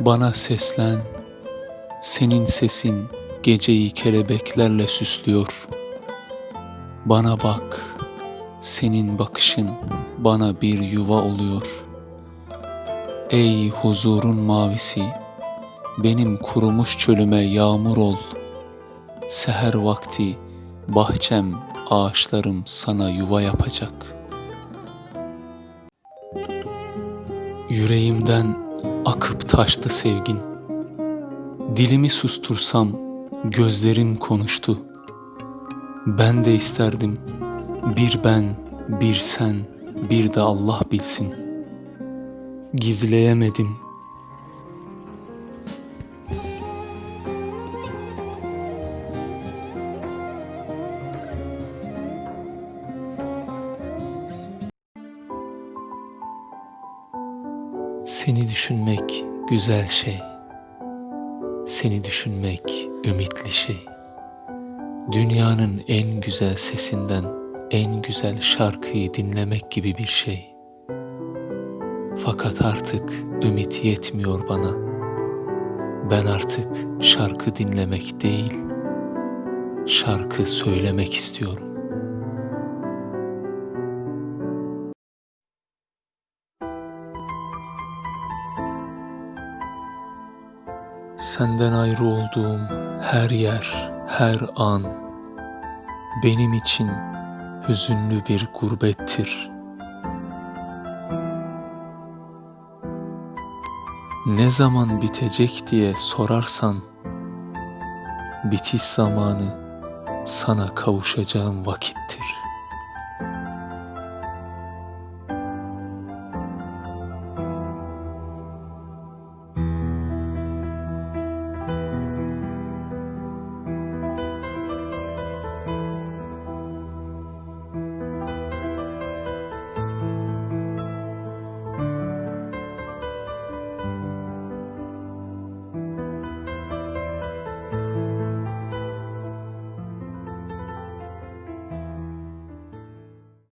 Bana seslen, senin sesin geceyi kelebeklerle süslüyor. Bana bak, senin bakışın bana bir yuva oluyor. Ey huzurun mavisi, benim kurumuş çölüme yağmur ol. Seher vakti bahçem, ağaçlarım sana yuva yapacak. Yüreğimden akıp taştı sevgin. Dilimi sustursam gözlerim konuştu. Ben de isterdim bir ben, bir sen, bir de Allah bilsin. Gizleyemedim. Seni düşünmek güzel şey. Seni düşünmek ümitli şey. Dünyanın en güzel sesinden en güzel şarkıyı dinlemek gibi bir şey. Fakat artık ümit yetmiyor bana. Ben artık şarkı dinlemek değil, şarkı söylemek istiyorum. Senden ayrı olduğum her yer, her an benim için hüzünlü bir gurbettir. Ne zaman bitecek diye sorarsan, bitiş zamanı sana kavuşacağım vakittir.''